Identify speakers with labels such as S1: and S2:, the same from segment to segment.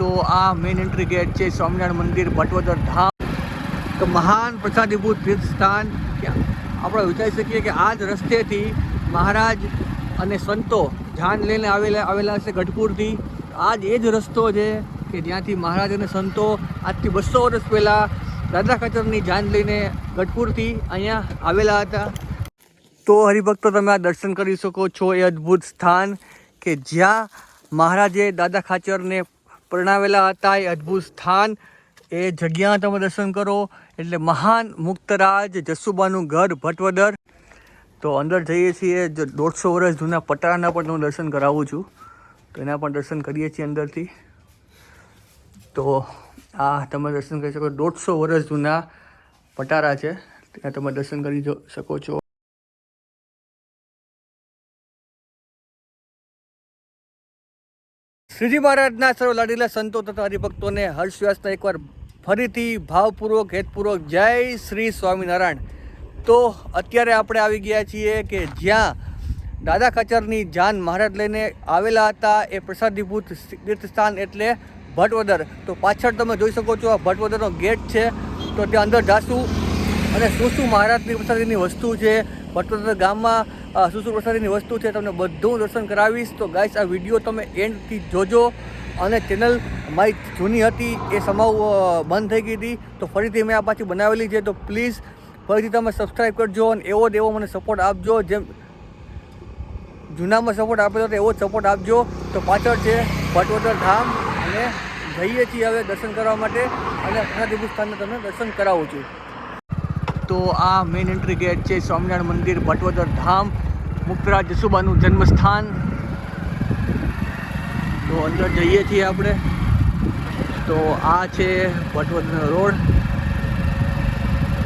S1: તો આ main entry gate છે સ્વામિનારાયણ મંદિર ભટવદર ધામ. તો મહાન પ્રસાદીભૂત તીર્થ સ્થાન. આપણે વિચારી શકીએ કે આ જ રસ્તેથી મહારાજ અને સંતો જાન લઈને આવેલા આવેલા છે ગઢપુરથી. આ જ એ જ રસ્તો છે કે જ્યાંથી મહારાજ અને સંતો આજથી બસો વર્ષ પહેલાં દાદા ખાચરની જાન લઈને ગઢપુરથી અહીંયા આવેલા હતા. તો હરિભક્તો, તમે આ દર્શન કરી શકો છો. એ અદ્ભુત સ્થાન કે જ્યાં મહારાજે દાદા ખાચરને પરણાવેલા હતા. એ અદ્ભુત સ્થાન. એ જગ્યા તમે દર્શન કરો. એટલે મહાન મુક્તરાજ જસુબાનું ઘર ભટવદર. તો અંદર જઈએ છીએ. જો દોઢસો વર્ષ જૂના પટારાના પણ હું દર્શન કરાવું છું. તો એના પણ દર્શન કરીએ છીએ અંદરથી. તો આ તમે દર્શન કરી શકો. દોઢસો વર્ષ જૂના પટારા છે. ત્યાં તમે દર્શન કરી શકો છો. શ્રીજી મહારાજના સર્વ લાડીલા સંતો તથા હરિભક્તોને હર્ષ વ્યાસના એકવાર ફરીથી ભાવપૂર્વક, હેતપૂર્વક જય શ્રી સ્વામિનારાયણ. તો અત્યારે આપણે આવી ગયા છીએ કે જ્યાં દાદા ખાચરની જાન મહારાજ લઈને આવેલા હતા, એ પ્રસાદીભૂત તીર્થ સ્થાન એટલે ભટવદર. તો પાછળ તમે જોઈ શકો છો આ ભટવદરનો ગેટ છે. તો ત્યાં અંદર જાશું અને શું શું મહારાજની પ્રસાદીની વસ્તુ છે. ભટવદર ગામમાં સુસુર પ્રસાદીની વસ્તુ છે, તમને બધું દર્શન કરાવીશ. તો ગાઈસ આ વીડિયો તમે એન્ડથી જોજો. અને ચેનલ મારી જૂની હતી, એ સમાવ બંધ થઈ ગઈ હતી. તો ફરીથી મેં આ પાછી બનાવેલી છે, તો પ્લીઝ ફરીથી તમે સબસ્ક્રાઈબ કરજો અને એવો એવો મને સપોર્ટ આપજો. જેમ જૂનામાં સપોર્ટ આપેલો હતો, એવો જ સપોર્ટ આપજો. તો પાછળ છે ભટવદર ધામ, અને જઈએ છીએ હવે દર્શન કરવા માટે. અને પ્રસાદીભૂત સ્થાનને તમને દર્શન કરાવું છું. તો આ મેઇન એન્ટ્રી ગેટ છે સ્વામિનારાયણ મંદિર ભટવદર ધામ મુક્તરાજ જસુબાનું જન્મસ્થાન. તો અંદર જઈએ છીએ આપણે. તો આ છે ભટવદરનો રોડ.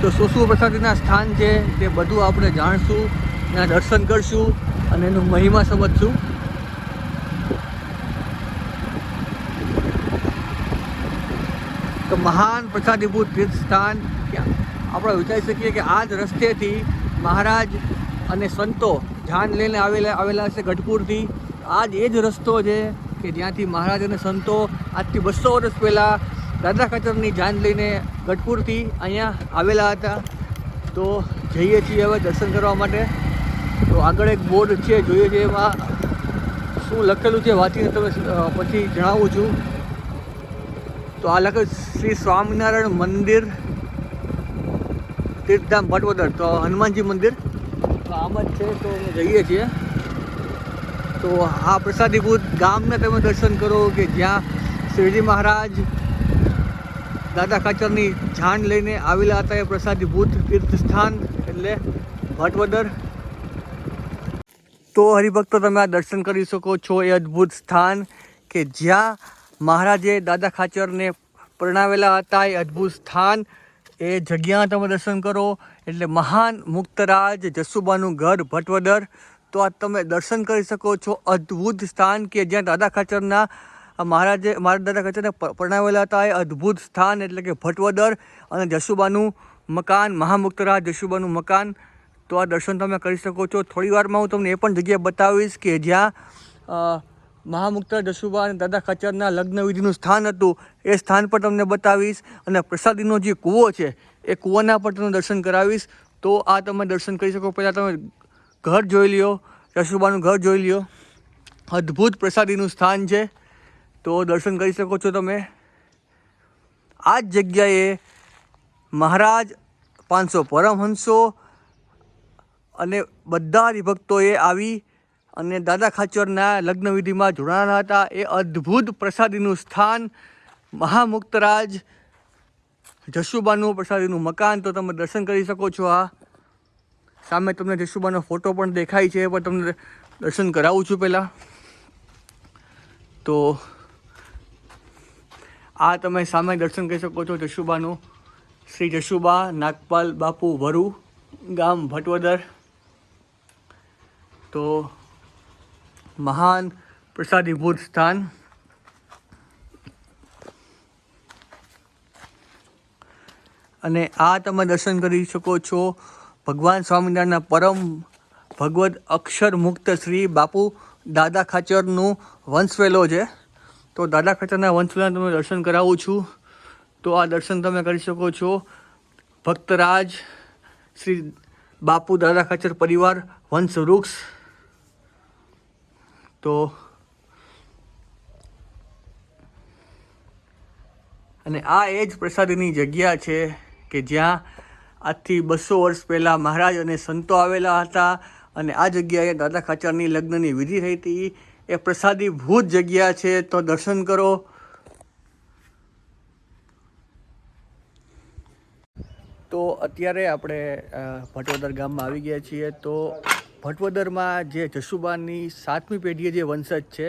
S1: તો શું પ્રસાદીના સ્થાન છે તે બધું આપણે જાણશું, એના દર્શન કરશું અને એનું મહિમા સમજશું. તો મહાન પ્રસાદીભૂત તીર્થ સ્થાન કે આપણે વિચારી શકીએ કે આ જ રસ્તેથી મહારાજ અને સંતો જાન લઈને આવેલા આવેલા છે ગઢપુરથી. આ જ એ જ રસ્તો છે કે જ્યાંથી મહારાજ અને સંતો આજથી બસો વર્ષ પહેલાં દાદા ખાચરની જાન લઈને ગઢપુરથી અહીંયા આવેલા હતા. તો જઈએ છીએ હવે દર્શન કરવા માટે. તો આગળ એક બોર્ડ છે, જોઈએ છે એમાં શું લખેલું છે વાંચીને તમે પછી જણાવું છું. તો આ લખે શ્રી સ્વામિનારાયણ મંદિર તીર્થધામ ભટવદર તો હનુમાનજી મંદિર. આમ જ છે, તો અમે જઈએ છીએ. તો આ પ્રસાદીભૂત ગામને તમે દર્શન કરો કે જ્યાં શ્રીજી મહારાજ દાદા ખાચરની જાણ લઈને આવેલા હતા એ પ્રસાદીભૂત તીર્થસ્થાન એટલે ભટવદર તો હરિભક્તો, તમે આ દર્શન કરી શકો છો. એ અદ્ભુત સ્થાન કે જ્યાં મહારાજે દાદા ખાચરને પરણાવેલા હતા. એ અદ્ભુત સ્થાન એ જગ્યા તમે દર્શન કરો. એટલે મહાન મુક્તરાજ જસુબાનું ઘર ભટવદર. તો આ તમે દર્શન કરી શકો છો. અદ્ભુત સ્થાન કે જ્યાં દાદા ખાચરના, મહારાજે, મહારાજ દાદા ખાચરને પરણાવેલા હતા. એ અદ્ભુત સ્થાન એટલે કે ભટવદર અને જસુબાનું મકાન મહામુક્તરાજ જસુબાનું મકાન. તો આ દર્શન તમે કરી શકો છો. થોડી વારમાં હું તમને એ પણ જગ્યા બતાવીશ કે જ્યાં મહામુક્ત જશુભા અને દાદા ખચરના લગ્નવિધિનું સ્થાન હતું. એ સ્થાન પર તમને બતાવીશ. અને પ્રસાદીનો જે કૂવો છે, એ કૂવાના પર તમને દર્શન કરાવીશ. તો આ તમે દર્શન કરી શકો. પહેલાં તમે ઘર જોઈ લ્યો. જસુબાનું ઘર જોઈ લ્યો. અદ્ભુત પ્રસાદીનું સ્થાન છે. તો દર્શન કરી શકો છો તમે. આ જ જગ્યાએ મહારાજ પાંચસો પરમહંસો અને બધા હરિભક્તોએ આવી અને દાદા ખાચરના લગ્ન વિધિમાં જોડાણા હતા. એ અદ્ભુત પ્રસાદીનું સ્થાન મહામુક્તરાજ જશુબાનું પ્રસાદીનું મકાન. તો તમે દર્શન કરી શકો છો આ. સામે તમને જશુબાનો ફોટો પણ દેખાય છે, પણ તમને દર્શન કરાવું છું પહેલાં. તો આ તમે સામે દર્શન કરી શકો છો જશુબાનું શ્રી જશુબા નાગપાલ બાપુ વરુ, ગામ ભટવદર. તો મહાન પ્રસાદીભૂત સ્થાન. અને આ તમે દર્શન કરી શકો છો ભગવાન સ્વામિનારાયણના પરમ ભગવદ અક્ષર મુક્ત શ્રી બાપુ દાદા ખાચરનું વંશવેલો છે. તો દાદા ખાચરના વંશના તમે દર્શન કરાવું છું. તો આ દર્શન તમે કરી શકો છો. ભક્તરાજ શ્રી બાપુ દાદા ખાચર પરિવાર વંશ વૃક્ષ તો અને આ એ જ પ્રસાદીની જગ્યા છે કે જ્યાં આજથી બસો વર્ષ પહેલાં મહારાજ અને સંતો આવેલા હતા અને આ જગ્યાએ દાદા ખાચરની લગ્નની વિધિ થઈ હતી. એ પ્રસાદી ભૂત જગ્યા છે, તો દર્શન કરો. તો અત્યારે આપણે ભટોદર ગામમાં આવી ગયા છીએ. તો ભટવદરમાં જે જશુબાની સાતમી પેઢીએ જે વંશજ છે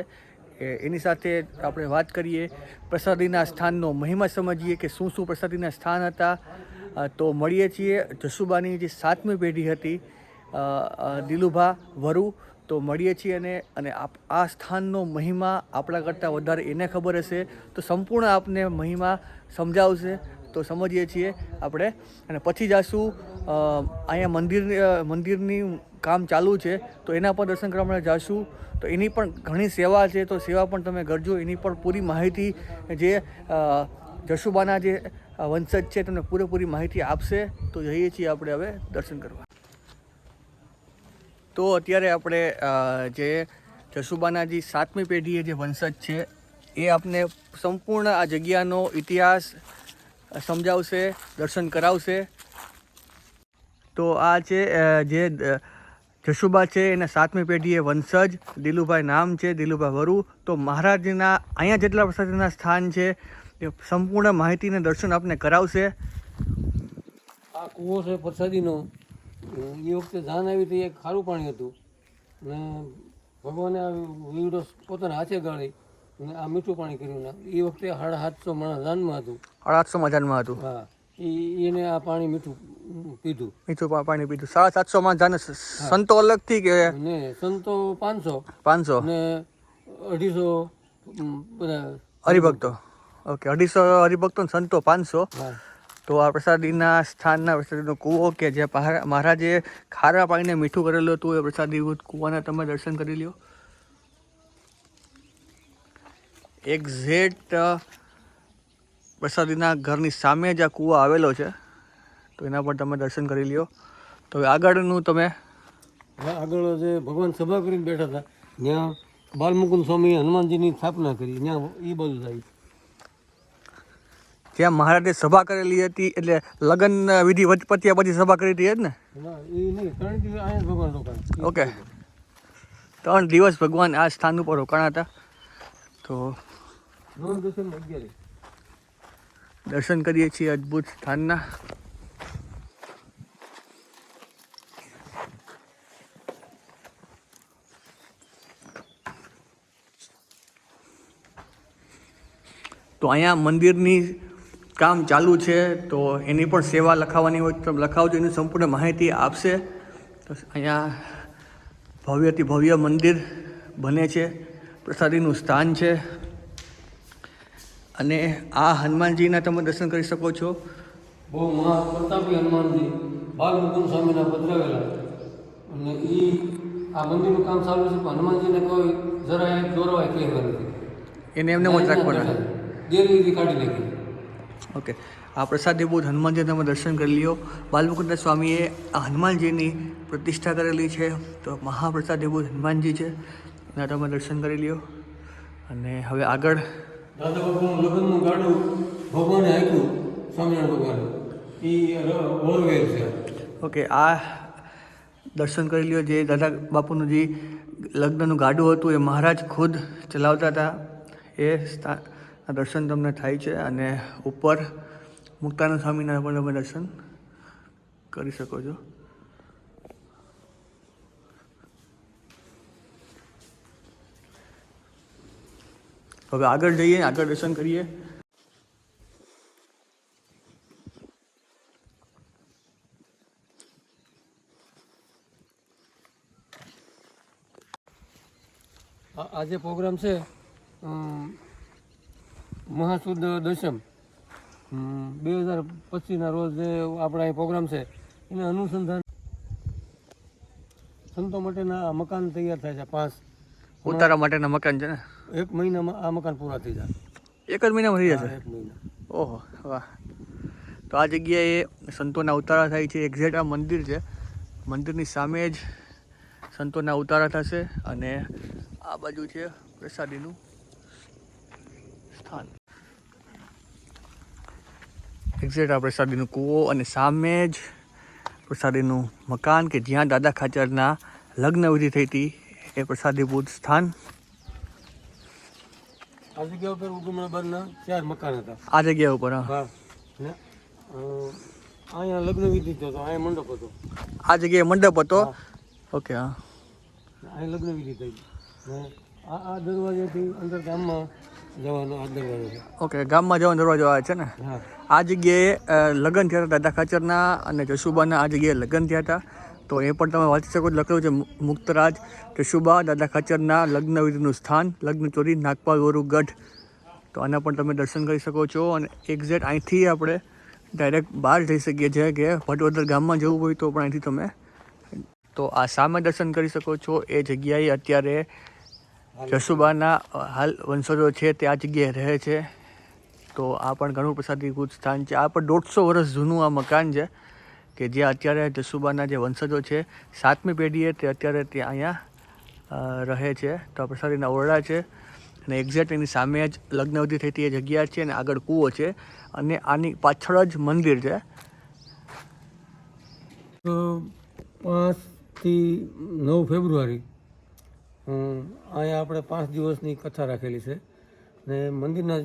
S1: એની સાથે આપણે વાત કરીએ. પ્રસાદીના સ્થાનનો મહિમા સમજીએ કે શું શું પ્રસાદીના સ્થાન હતા તો મળીએ છીએ જશુબાની જે સાતમી પેઢી હતી દિલુભા, વરુ, તો મળીએ છીએ અને અને આ સ્થાનનો મહિમા આપણા કરતાં વધારે એને ખબર હશે, તો સંપૂર્ણ આપને મહિમા સમજાવશે. તો સમજીએ છીએ આપણે. અને પછી જાશું અહીંયા મંદિર મંદિરની કામ ચાલુ છે, તો એના પર દર્શન કરવા માટે જાશું. તો એની પણ ઘણી સેવા છે, તો સેવા પણ તમે કરજો. એની પણ પૂરી માહિતી જે જશુબાના જે વંશજ છે, તમને પૂરેપૂરી માહિતી આપશે. તો જઈએ છીએ આપણે હવે દર્શન કરવા. તો અત્યારે આપણે જે જશુબાનાજી સાતમી પેઢીએ જે વંશજ છે, એ આપને સંપૂર્ણ આ જગ્યાનો ઇતિહાસ સમજાવશે, દર્શન કરાવશે. તો આ છે જે જશુબા છે, એના સાતમી પેઢીએ વંશજ, દિલુભાઈ નામ છે, દિલુભાઈ વરુ. તો મહારાજના, અહીંયા જેટલા પ્રસાદના સ્થાન છે, એ સંપૂર્ણ માહિતીને દર્શન આપને કરાવશે.
S2: આ કૂવો છે પ્રસાદીનો. એ વખતે જાન આવી હતી, એક ખારું પાણી હતું. અને ભગવાને આ વીડો પોતાના હાથે ગાળી. અને આ મીઠું પાણી કર્યું ના એ વખતે સાડા સાતસો માણસ જાનમાં હતું.
S1: આઠસો મજાનમાં હતું?
S2: હા. એને આ પાણી મીઠું પીધું.
S1: મીઠું પાણી પીધું. સાડા સાતસોમાં જાને સ- સંતો અલગથી કે?
S2: ને સંતો પાંચસો.
S1: પાંચસો?
S2: ને અઢીસો બધા
S1: હરિભક્તો. ઓકે અઢીસો હરિભક્તો ને સંતો પાંચસો. તો આ પ્રસાદીના સ્થાનના પ્રસાદીનો કૂવો કે જે મહારાજે ખારા પાણીને મીઠું કરેલું હતું એ પ્રસાદી કૂવાના તમે દર્શન કરી લ્યો. એક્ઝેક્ટ પ્રસાદીના ઘરની સામે જ આ કૂવો આવેલો છે. તો એના પર તમે દર્શન કરી લ્યો. તો હવે આગળનું તમે
S2: આગળ જે ભગવાન સભા કરીને બેઠા હતા ત્યાં બાલમુકુંદ સ્વામીએ હનુમાનજીની સ્થાપના કરી ત્યાં એ બધું થાય.
S1: જ્યાં મહારાજે સભા કરેલી હતી એટલે લગ્ન વિધિ વચ- પત્યા પછી સભા કરી હતી જ ને ઓકે. ત્રણ દિવસ ભગવાન આ સ્થાન ઉપર રોકાણા હતા. તો
S2: દર્શન
S1: કરીએ છીએ અદ્ભુત સ્થાનના. તો અહીંયા મંદિરની કામ ચાલુ છે, તો એની પણ સેવા લખાવવાની હોય તો લખાવજો, એની સંપૂર્ણ માહિતી આપશે. તો અહીંયા ભવ્યથી ભવ્ય મંદિર બને છે, પ્રસાદીનું સ્થાન છે. અને આ હનુમાનજીના તમે દર્શન કરી શકો છો.
S2: બહુ મહા પ્રતાપી હનુમાનજી બાલમુકુંદ સ્વામીના પધરાવેલા. અને એ આ મંદિરનું કામ ચાલુ છે પણ હનુમાનજીને કોઈ જરા એક દોરવાય નથી.
S1: એને એમને મત રાખવાના.
S2: ગેરરીતિ કાઢી નાખી.
S1: ઓકે. આ પ્રસાદી બુદ્ધ હનુમાનજી તમે દર્શન કરી લ્યો. બાલમુકુંદ સ્વામીએ આ હનુમાનજીની પ્રતિષ્ઠા કરેલી છે. તો મહાપ્રસાદી બુદ્ધ હનુમાનજી છે. એના તમે દર્શન કરી લ્યો. અને હવે આગળ
S2: દાદા બાપુનું લગ્નનું ગાડું ભગવાને આપ્યું, સ્વામિનારાયણ ભગવાન. એ ઓરવેલ છે.
S1: ઓકે, આ દર્શન કરી લ્યો. જે દાદા બાપુનું જે લગ્નનું ગાડું હતું, એ મહારાજ ખુદ ચલાવતા હતા. એ સ્થાન દર્શન તમને થાય છે અને ઉપર મુક્તાનંદ સ્વામીના પણ તમે દર્શન કરી શકો છો. હવે આગળ જઈએ આગળ દર્શન કરીએ.
S2: આ જે પ્રોગ્રામ છે મહાસુદ દશમ બે હજાર પચીસના રોજ જે આપણા અહીં પ્રોગ્રામ છે એના અનુસંધાન સંતો માટેના મકાન તૈયાર થાય છે પાંચ.
S1: ઉતારા માટેના મકાન છે ને?
S2: એક મહિનામાં આ મકાન પૂરા થઈ જાય.
S1: એક જ મહિનામાં થઈ જશે?
S2: એક મહિના.
S1: ઓહો વાહ. તો આ જગ્યાએ સંતોના ઉતારા થાય છે. એક્ઝેક્ટ આ મંદિર છે. મંદિરની સામે જ સંતોના ઉતારા થશે અને આ બાજુ છે પ્રસાદીનું સ્થાન. એક્ઝેક્ટ આ પ્રસાદીનું કૂવો અને સામે જ પ્રસાદીનું મકાન કે જ્યાં દાદા ખાચરના લગ્ન વિધિ થઈ હતી એ પ્રસાદીભૂત સ્થાન
S2: આ જગ્યા ઉપર ઉગમણા બરના ચાર મકાન હતા.
S1: આ જગ્યા ઉપર હા.
S2: અહીંયા લગ્ન વિધિ હતો અહીંયા મંડપ હતો.
S1: આ જગ્યાએ મંડપ હતો? ઓકે હા.
S2: અહીં લગ્ન વિધિ થઈ. આ આ દરવાજેથી અંદર ગામમાં જવાનો આ દરવાજો છે.
S1: ઓકે ગામમાં જવાનો દરવાજો આવે છે ને? આ જગ્યાએ લગ્ન થયા હતા દાદા ખાચરના અને જશુબાના આ જગ્યાએ લગ્ન થયા હતા. તો એ પણ તમે વાંચી શકો. લખેલું છે મુક્તરાજ ટશુબા દાદા ખચરના લગ્ન વિધિનું સ્થાન, લગ્ન ચોરી, નાગપાલ વરુ ગઢ. તો આના પણ તમે દર્શન કરી શકો છો અને એક્ઝેક્ટ અહીંથી આપણે ડાયરેક્ટ બહાર જઈ શકીએ છીએ કે ભટવદર ગામમાં જવું હોય તો પણ અહીંથી તમે તો આ સામે દર્શન કરી શકો છો. એ જગ્યાએ અત્યારે જશુબાના હાલ વંશજો છે તે આ જગ્યાએ રહે છે. તો આ પણ ઘણું પ્રસાદીભૂત સ્થાન છે. આ પણ દોઢસો વર્ષ જૂનું આ મકાન છે. કે જે અત્યારે જસુબાના જે વંશજો છે, સાતમી પેઢીએ તે અત્યારે ત્યાં અહીંયા રહે છે. તો પ્રસારીના ઓરડા છે અને એક્ઝેક્ટ એની સામે જ લગ્નવધી થઈ હતી એ જગ્યા છે અને આગળ કૂવો છે અને આની પાછળ જ મંદિર છે.
S2: પાંચથી નવ ફેબ્રુઆરી અહીંયા આપણે પાંચ દિવસની કથા રાખેલી છે ને મંદિરના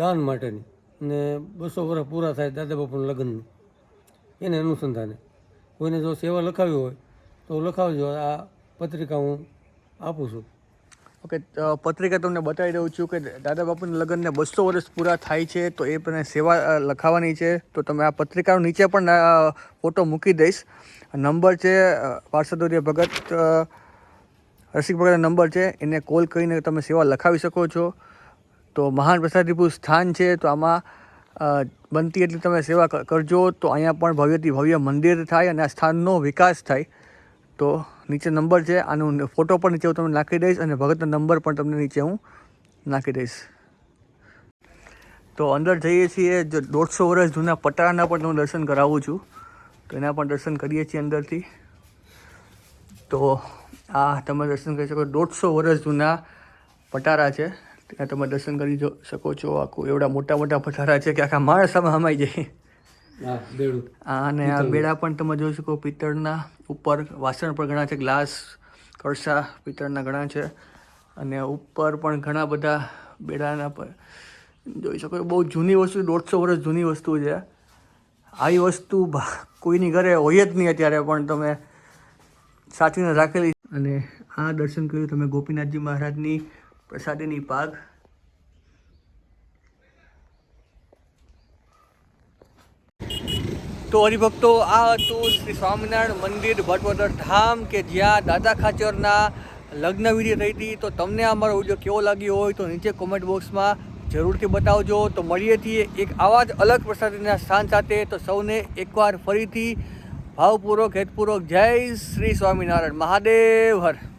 S2: દાન માટેની. ને બસો વર્ષ પૂરા થાય દાદા બાપુના લગ્નનું. એને અનુસંધાને. કોઈને જો સેવા લખાવી હોય તો લખાવજો. આ પત્રિકા હું આપું છું.
S1: ઓકે પત્રિકા તમને બતાવી દઉં છું કે દાદા બાપુના લગ્નને બસો વર્ષ પૂરા થાય છે તો એ પણ સેવા લખાવાની છે. તો તમે આ પત્રિકાનો નીચે પણ ફોટો મૂકી દઈશ. નંબર છે અ, ભગત રસિક ભગતનો નંબર છે. એને કોલ કરીને તમે સેવા લખાવી શકો છો. તો મહાન પ્રસાદીપુર સ્થાન છે તો આમાં બનતી એટલી તમે સેવા કરજો તો અહીંયા પણ ભવ્યથી ભવ્ય મંદિર થાય અને આ સ્થાનનો વિકાસ થાય. તો નીચે નંબર છે, આનો ફોટો પણ નીચે હું તમને નાખી દઈશ અને ભગતનો નંબર પણ તમને નીચે હું નાખી દઈશ. તો અંદર જઈએ છીએ, જો દોઢસો વર્ષ જૂના પટારાના પણ હું દર્શન કરાવું છું. તો એના પણ દર્શન કરીએ છીએ અંદરથી. તો આ તમે દર્શન કરી શકો. દોઢસો વર્ષ જૂના પટારા છે. ત્યાં તમે દર્શન કરી જો શકો છો. આખું એવડા મોટા મોટા પથારા છે કે આખા માણસ સામે હમાઈ જાય. આ અને આ બેડા પણ તમે જોઈ શકો પિત્તળના ઉપર વાસણ પણ ઘણા છે ગ્લાસ કળસા પિત્તળના ઘણા છે. અને ઉપર પણ ઘણા બધા બેડાના પર જોઈ શકો બહુ જૂની વસ્તુ દોઢસો વર્ષ જૂની વસ્તુ છે. આવી વસ્તુ કોઈની ઘરે હોય જ નહીં અત્યારે પણ તમે સાચવીને રાખેલી અને આ દર્શન કર્યું તમે ગોપીનાથજી મહારાજની પ્રસાદીની પાગ તો હરિભક્તો, આ હતું શ્રી સ્વામિનારાયણ મંદિર ભટવદર ધામ કે જ્યાં દાદા ખાચરના લગ્ન વિધિ થઈ હતી. તો તમને અમારો વીડિયો કેવો લાગ્યો હોય તો નીચે કોમેન્ટ બોક્સમાં જરૂરથી બતાવજો. તો મળીએ છીએ એક આવા જ અલગ પ્રસાદીના સ્થાન સાથે. તો સૌને એકવાર ફરીથી ભાવપૂર્વક, હેતપૂર્વક જય શ્રી સ્વામિનારાયણ. મહાદેવ હર.